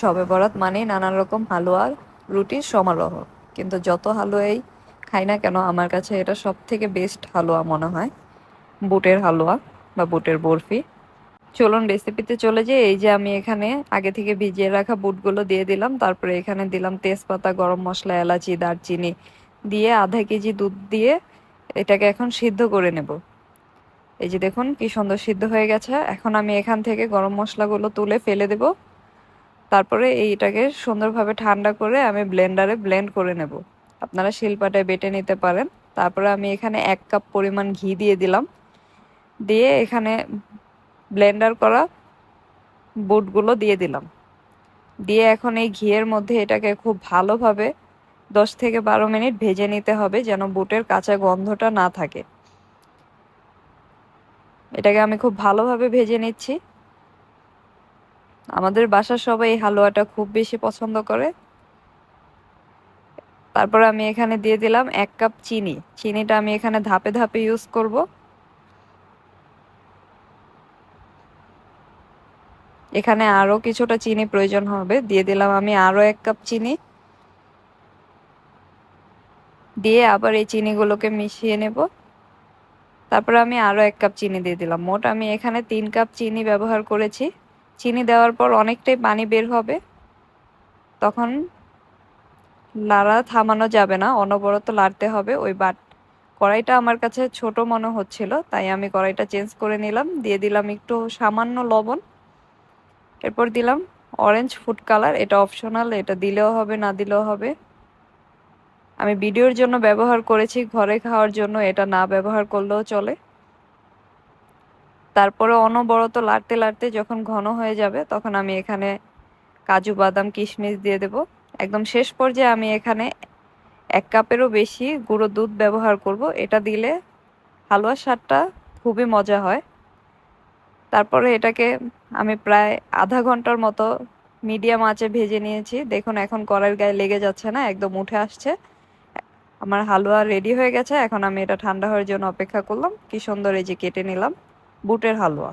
শবে বরাত মানে নানান রকম হালুয়ার রুটির সমারোহ। কিন্তু যত হালুয়াই খাই না কেন, আমার কাছে এটা সব থেকে বেস্ট হালুয়া মনে হয়। বুটের হালুয়া বা বুটের বরফি। চলুন রেসিপিতে চলে যাই। এই যে আমি এখানে আগে থেকে ভিজিয়ে রাখা বুটগুলো দিয়ে দিলাম। তারপরে এখানে দিলাম তেজপাতা, গরম মশলা, এলাচি, দারচিনি দিয়ে আধা কেজি দুধ দিয়ে এটাকে এখন সিদ্ধ করে নেব। এই যে দেখুন কি সুন্দর সিদ্ধ হয়ে গেছে। এখন আমি এখান থেকে গরম মশলাগুলো তুলে ফেলে দেব। তারপরে এইটাকে সুন্দরভাবে ঠান্ডা করে আমি ব্লেন্ডারে ব্লেন্ড করে নেব। আপনারা শিলপাটায় বেটে নিতে পারেন। তারপরে আমি এখানে এক কাপ পরিমাণ ঘি দিয়ে দিলাম। দিয়ে এখানে ব্লেন্ডার করা বুটগুলো দিয়ে দিলাম। দিয়ে এখন এই ঘিয়ের মধ্যে এটাকে খুব ভালোভাবে দশ থেকে বারো মিনিট ভেজে নিতে হবে যেন বুটের কাঁচা গন্ধটা না থাকে। এটাকে আমি খুব ভালোভাবে ভেজে নিচ্ছি। আমাদের বাসার সবাই এই হালুয়াটা খুব বেশি পছন্দ করে। তারপর আমি এখানে দিয়ে দিলাম এক কাপ চিনি। চিনিটা আমি এখানে ধাপে ধাপে ইউজ করব। এখানে আরও কিছুটা চিনি প্রয়োজন হবে। দিয়ে দিলাম আমি আরও এক কাপ চিনি। দিয়ে আবার এই চিনিগুলোকে মিশিয়ে নেব। তারপর আমি আরও এক কাপ চিনি দিয়ে দিলাম। মোট আমি এখানে তিন কাপ চিনি ব্যবহার করেছি। চিনি দেওয়ার পর অনেকটাই পানি বের হবে, তখন লাড়া থামানো যাবে না, অনবরত লাড়তে হবে। ওই বাট, কড়াইটা আমার কাছে ছোট মনে হচ্ছিল, তাই আমি কড়াইটা চেঞ্জ করে নিলাম, দিয়ে দিলাম একটু সামান্য লবণ। এরপর দিলাম অরেঞ্জ ফুড কালার, এটা অপশনাল, এটা দিলেও হবে, না দিলেও হবে। আমি ভিডিওর জন্য ব্যবহার করেছি, ঘরে খাওয়ার জন্য, এটা না ব্যবহার করলেও চলে। তারপরে অনবরত লাড়তে লাড়তে যখন ঘন হয়ে যাবে, তখন আমি এখানে কাজু, বাদাম, কিশমিশ দিয়ে দেব। একদম শেষ পর্যায়ে আমি এখানে এক কাপেরও বেশি গুঁড়ো দুধ ব্যবহার করব। এটা দিলে হালুয়ার স্বাদটা খুবই মজা হয়। তারপরে এটাকে আমি প্রায় আধা ঘণ্টার মতো মিডিয়াম আঁচে ভেজে নিয়েছি। দেখুন, এখন কড়াইয়ের গায়ে লেগে যাচ্ছে না, একদম উঠে আসছে। আমার হালুয়া রেডি হয়ে গেছে। এখন আমি এটা ঠান্ডা হওয়ার জন্য অপেক্ষা করলাম। কি সুন্দর এই যে কেটে নিলাম। বুটের হালুয়া।